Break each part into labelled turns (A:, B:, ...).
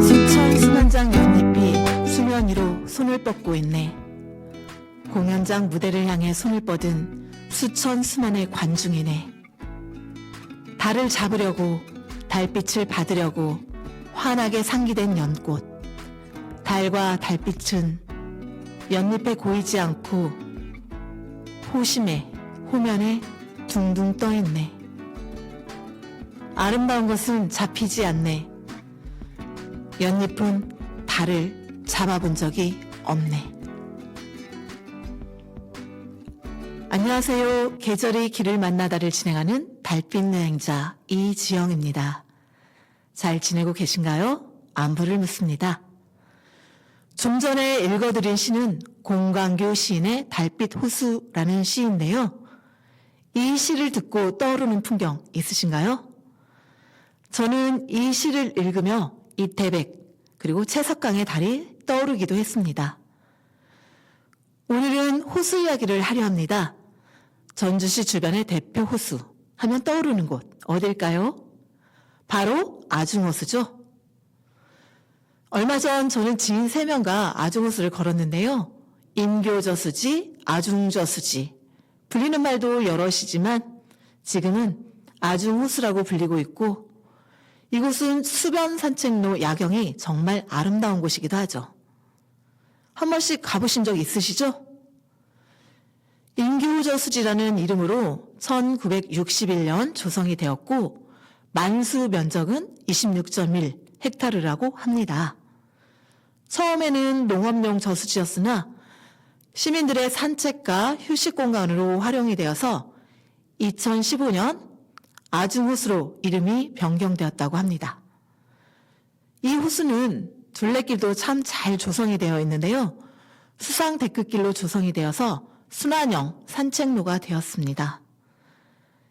A: 수천 수만 장 연잎이 수면 위로 손을 뻗고 있네. 공연장 무대를 향해 손을 뻗은 수천 수만의 관중이네. 달을 잡으려고 달빛을 받으려고 환하게 상기된 연꽃. 달과 달빛은 연잎에 고이지 않고 호심에 호면에 둥둥 떠 있네. 아름다운 것은 잡히지 않네. 연잎은 달을 잡아본 적이 없네. 안녕하세요. 계절이 길을 만나다를 진행하는 달빛 여행자 이지영입니다. 잘 지내고 계신가요? 안부를 묻습니다. 좀 전에 읽어드린 시는 공광교 시인의 달빛 호수라는 시인데요. 이 시를 듣고 떠오르는 풍경 있으신가요? 저는 이 시를 읽으며 이태백 그리고 채석강의 달이 떠오르기도 했습니다. 오늘은 호수 이야기를 하려 합니다. 전주시 주변의 대표 호수 하면 떠오르는 곳 어딜까요? 바로 아중호수죠. 얼마 전 저는 지인 3명과 아중호수를 걸었는데요. 인교저수지, 아중저수지 불리는 말도 여럿이지만 지금은 아중호수라고 불리고 있고 이곳은 수변 산책로 야경이 정말 아름다운 곳이기도 하죠. 한 번씩 가보신 적 있으시죠? 인교저수지라는 이름으로 1961년 조성이 되었고 만수 면적은 26.1 헥타르라고 합니다. 처음에는 농업용 저수지였으나 시민들의 산책과 휴식 공간으로 활용이 되어서 2015년 아중호수로 이름이 변경되었다고 합니다. 이 호수는 둘레길도 참 잘 조성이 되어 있는데요. 수상 데크길로 조성이 되어서 순환형 산책로가 되었습니다.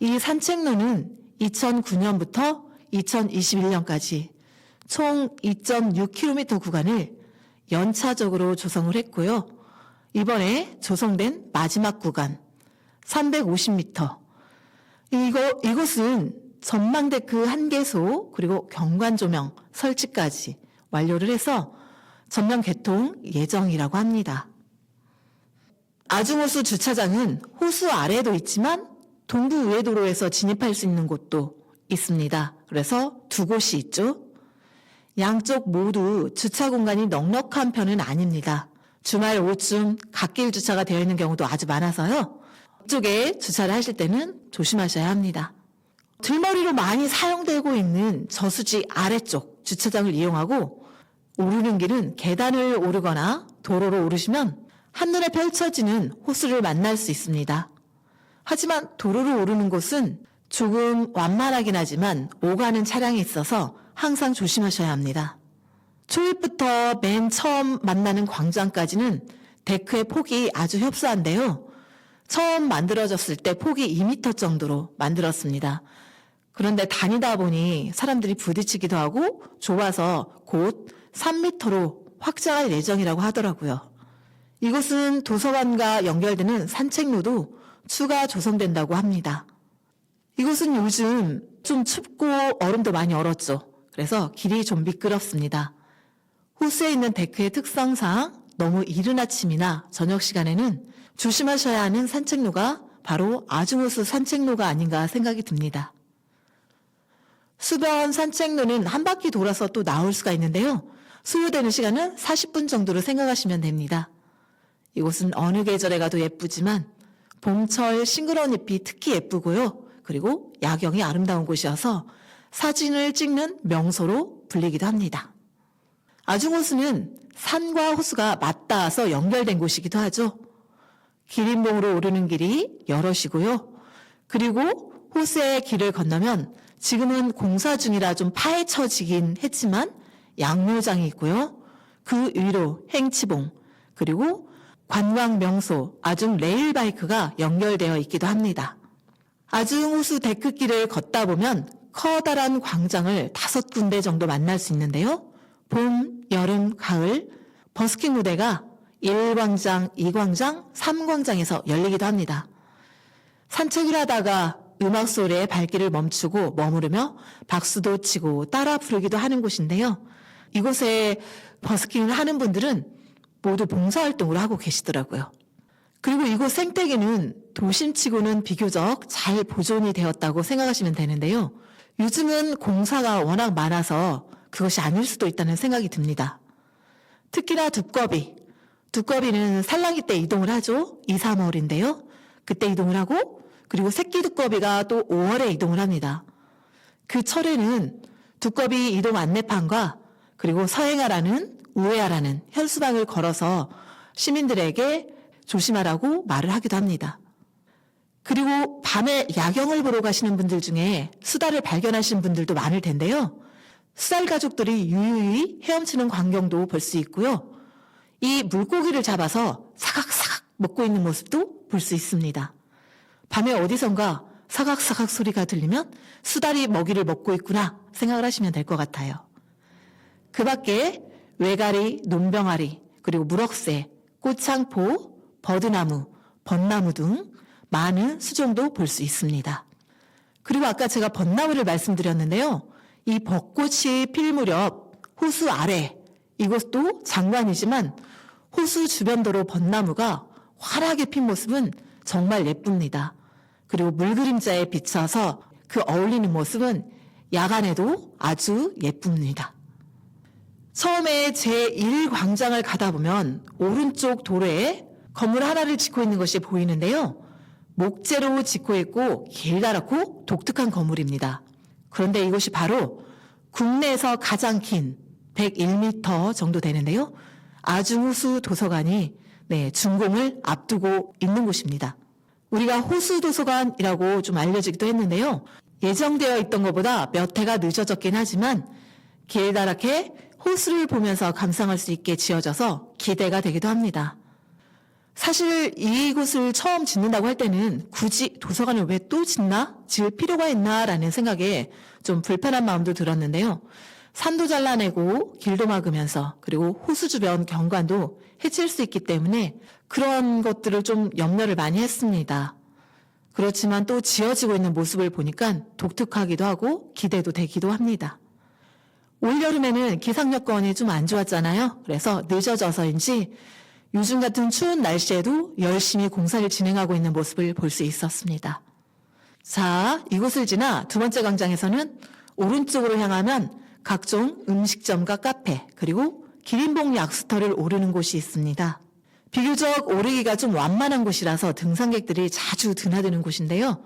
A: 이 산책로는 2009년부터 2021년까지 총 2.6km 구간을 연차적으로 조성을 했고요. 이번에 조성된 마지막 구간 350m. 이거, 이곳은 전망데크 한 개소 그리고 경관 조명 설치까지 완료를 해서 전면 개통 예정이라고 합니다. 아중호수 주차장은 호수 아래도 있지만 동부 우회도로에서 진입할 수 있는 곳도 있습니다. 그래서 두 곳이 있죠. 양쪽 모두 주차 공간이 넉넉한 편은 아닙니다. 주말 오후쯤 갓길 주차가 되어 있는 경우도 아주 많아서요. 이쪽에 주차를 하실 때는 조심하셔야 합니다. 들머리로 많이 사용되고 있는 저수지 아래쪽 주차장을 이용하고 오르는 길은 계단을 오르거나 도로로 오르시면 한눈에 펼쳐지는 호수를 만날 수 있습니다. 하지만 도로로 오르는 곳은 조금 완만하긴 하지만 오가는 차량이 있어서 항상 조심하셔야 합니다. 초입부터 맨 처음 만나는 광장까지는 데크의 폭이 아주 협소한데요. 처음 만들어졌을 때 폭이 2m 정도로 만들었습니다. 그런데 다니다 보니 사람들이 부딪히기도 하고 좁아서 곧 3m로 확장할 예정이라고 하더라고요. 이곳은 도서관과 연결되는 산책로도 추가 조성된다고 합니다. 이곳은 요즘 좀 춥고 얼음도 많이 얼었죠. 그래서 길이 좀 미끄럽습니다. 호수에 있는 데크의 특성상 너무 이른 아침이나 저녁 시간에는 조심하셔야 하는 산책로가 바로 아중호수 산책로가 아닌가 생각이 듭니다. 수변 산책로는 한 바퀴 돌아서 또 나올 수가 있는데요. 소요되는 시간은 40분 정도로 생각하시면 됩니다. 이곳은 어느 계절에 가도 예쁘지만 봄철 싱그러운 잎이 특히 예쁘고요. 그리고 야경이 아름다운 곳이어서 사진을 찍는 명소로 불리기도 합니다. 아중호수는 산과 호수가 맞닿아서 연결된 곳이기도 하죠. 기린봉으로 오르는 길이 여럿이고요. 그리고 호수의 길을 건너면 지금은 공사 중이라 좀 파헤쳐지긴 했지만 양묘장이 있고요. 그 위로 행치봉 그리고 관광 명소 아중 레일바이크가 연결되어 있기도 합니다. 아중호수 데크길을 걷다 보면 커다란 광장을 다섯 군데 정도 만날 수 있는데요. 봄, 여름, 가을 버스킹 무대가 1광장, 2광장, 3광장에서 열리기도 합니다. 산책을 하다가 음악 소리에 발길을 멈추고 머무르며 박수도 치고 따라 부르기도 하는 곳인데요. 이곳에 버스킹을 하는 분들은 모두 봉사활동을 하고 계시더라고요. 그리고 이곳 생태계는 도심치고는 비교적 잘 보존이 되었다고 생각하시면 되는데요. 요즘은 공사가 워낙 많아서 그것이 아닐 수도 있다는 생각이 듭니다. 특히나 두꺼비. 두꺼비는 산란기 때 이동을 하죠. 2, 3월인데요. 그때 이동을 하고 그리고 새끼 두꺼비가 또 5월에 이동을 합니다. 그 철에는 두꺼비 이동 안내판과 그리고 서행하라는 우회하라는 현수막을 걸어서 시민들에게 조심하라고 말을 하기도 합니다. 그리고 밤에 야경을 보러 가시는 분들 중에 수달을 발견하신 분들도 많을 텐데요. 수달 가족들이 유유히 헤엄치는 광경도 볼 수 있고요. 이 물고기를 잡아서 사각사각 먹고 있는 모습도 볼 수 있습니다. 밤에 어디선가 사각사각 소리가 들리면 수달이 먹이를 먹고 있구나 생각을 하시면 될 것 같아요. 그 밖에 외가리, 논병아리, 그리고 무럭새, 꽃창포, 버드나무, 벚나무 등 많은 수종도 볼 수 있습니다. 그리고 아까 제가 벚나무를 말씀드렸는데요. 이 벚꽃이 필 무렵 호수 아래 이것도 장관이지만 호수 주변도로 벚나무가 환하게 핀 모습은 정말 예쁩니다. 그리고 물그림자에 비춰서 그 어울리는 모습은 야간에도 아주 예쁩니다. 처음에 제1광장을 가다 보면 오른쪽 도로에 건물 하나를 짓고 있는 것이 보이는데요. 목재로 짓고 있고 길다랗고 독특한 건물입니다. 그런데 이곳이 바로 국내에서 가장 긴 101m 정도 되는데요. 아주호수 도서관이 네, 준공을 앞두고 있는 곳입니다. 우리가 호수 도서관이라고 좀 알려지기도 했는데요. 예정되어 있던 것보다 몇 해가 늦어졌긴 하지만 길다랗게 호수를 보면서 감상할 수 있게 지어져서 기대가 되기도 합니다. 사실 이곳을 처음 짓는다고 할 때는 굳이 도서관을 왜 또 짓나? 지을 필요가 있나 라는 생각에 좀 불편한 마음도 들었는데요. 산도 잘라내고 길도 막으면서 그리고 호수 주변 경관도 해칠 수 있기 때문에 그런 것들을 좀 염려를 많이 했습니다. 그렇지만 또 지어지고 있는 모습을 보니까 독특하기도 하고 기대도 되기도 합니다. 올여름에는 기상 여건이 좀 안 좋았잖아요. 그래서 늦어져서인지 요즘 같은 추운 날씨에도 열심히 공사를 진행하고 있는 모습을 볼 수 있었습니다. 자, 이곳을 지나 두 번째 광장에서는 오른쪽으로 향하면 각종 음식점과 카페, 그리고 기린봉 약수터를 오르는 곳이 있습니다. 비교적 오르기가 좀 완만한 곳이라서 등산객들이 자주 드나드는 곳인데요.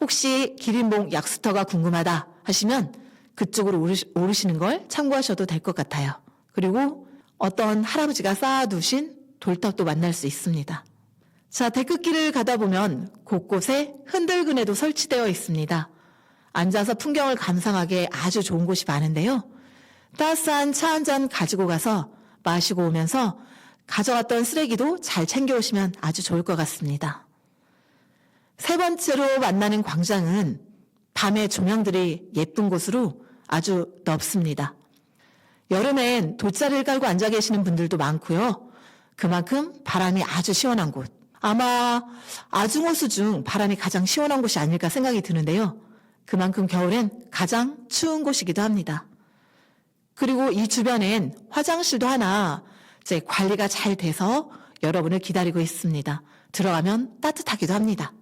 A: 혹시 기린봉 약수터가 궁금하다 하시면 그쪽으로 오르시, 오르시는 걸 참고하셔도 될 것 같아요. 그리고 어떤 할아버지가 쌓아두신 돌탑도 만날 수 있습니다. 자, 데크길을 가다 보면 곳곳에 흔들그네도 설치되어 있습니다. 앉아서 풍경을 감상하기에 아주 좋은 곳이 많은데요. 따스한 차 한 잔 가지고 가서 마시고 오면서 가져왔던 쓰레기도 잘 챙겨오시면 아주 좋을 것 같습니다. 세 번째로 만나는 광장은 밤의 조명들이 예쁜 곳으로 아주 넓습니다. 여름엔 돗자리를 깔고 앉아 계시는 분들도 많고요. 그만큼 바람이 아주 시원한 곳. 아마 아중호수 중 바람이 가장 시원한 곳이 아닐까 생각이 드는데요. 그만큼 겨울엔 가장 추운 곳이기도 합니다. 그리고 이 주변엔 화장실도 하나 이제 관리가 잘 돼서 여러분을 기다리고 있습니다. 들어가면 따뜻하기도 합니다.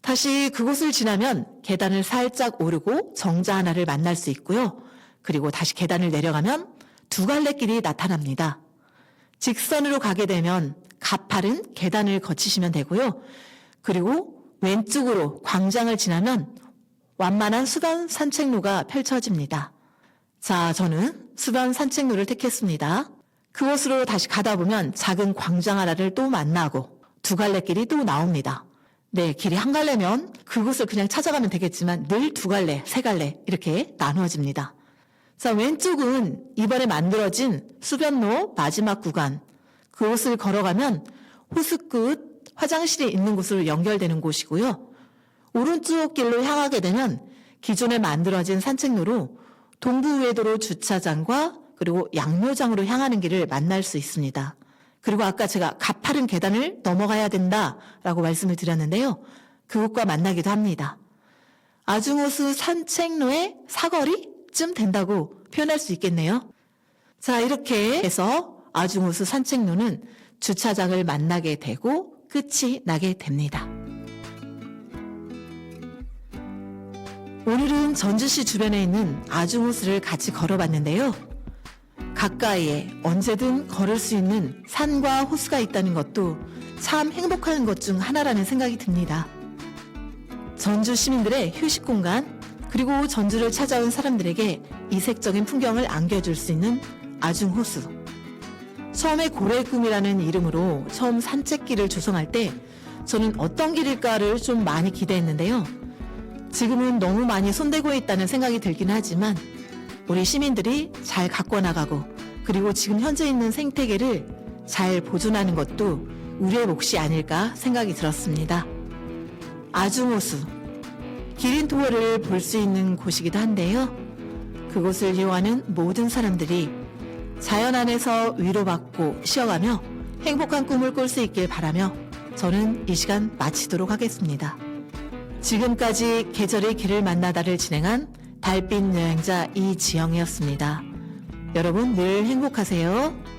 A: 다시 그곳을 지나면 계단을 살짝 오르고 정자 하나를 만날 수 있고요. 그리고 다시 계단을 내려가면 두 갈래 길이 나타납니다. 직선으로 가게 되면 가파른 계단을 거치시면 되고요. 그리고 왼쪽으로 광장을 지나면 완만한 수변 산책로가 펼쳐집니다. 자, 저는 수변 산책로를 택했습니다. 그곳으로 다시 가다 보면 작은 광장 하나를 또 만나고 두 갈래 길이 또 나옵니다. 네, 길이 한 갈래면 그곳을 그냥 찾아가면 되겠지만 늘 두 갈래, 세 갈래 이렇게 나누어집니다. 자, 왼쪽은 이번에 만들어진 수변로 마지막 구간. 그곳을 걸어가면 호수 끝 화장실이 있는 곳으로 연결되는 곳이고요. 오른쪽 길로 향하게 되면 기존에 만들어진 산책로로 동부우회도로 주차장과 그리고 양묘장으로 향하는 길을 만날 수 있습니다. 그리고 아까 제가 가파른 계단을 넘어가야 된다라고 말씀을 드렸는데요. 그곳과 만나기도 합니다. 아중호수 산책로의 사거리쯤 된다고 표현할 수 있겠네요. 자, 이렇게 해서 아중호수 산책로는 주차장을 만나게 되고 끝이 나게 됩니다. 오늘은 전주시 주변에 있는 아중호수를 같이 걸어봤는데요. 가까이에 언제든 걸을 수 있는 산과 호수가 있다는 것도 참 행복한 것 중 하나라는 생각이 듭니다. 전주 시민들의 휴식 공간, 그리고 전주를 찾아온 사람들에게 이색적인 풍경을 안겨줄 수 있는 아중호수. 처음에 고래의 꿈이라는 이름으로 처음 산책길을 조성할 때 저는 어떤 길일까를 좀 많이 기대했는데요. 지금은 너무 많이 손대고 있다는 생각이 들긴 하지만 우리 시민들이 잘 가꿔 나가고 그리고 지금 현재 있는 생태계를 잘 보존하는 것도 우리의 몫이 아닐까 생각이 들었습니다. 아중호수 기린 토어를 볼 수 있는 곳이기도 한데요. 그곳을 이용하는 모든 사람들이 자연 안에서 위로받고 쉬어가며 행복한 꿈을 꿀 수 있길 바라며 저는 이 시간 마치도록 하겠습니다. 지금까지 계절의 길을 만나다를 진행한 달빛 여행자 이지영이었습니다. 여러분 늘 행복하세요.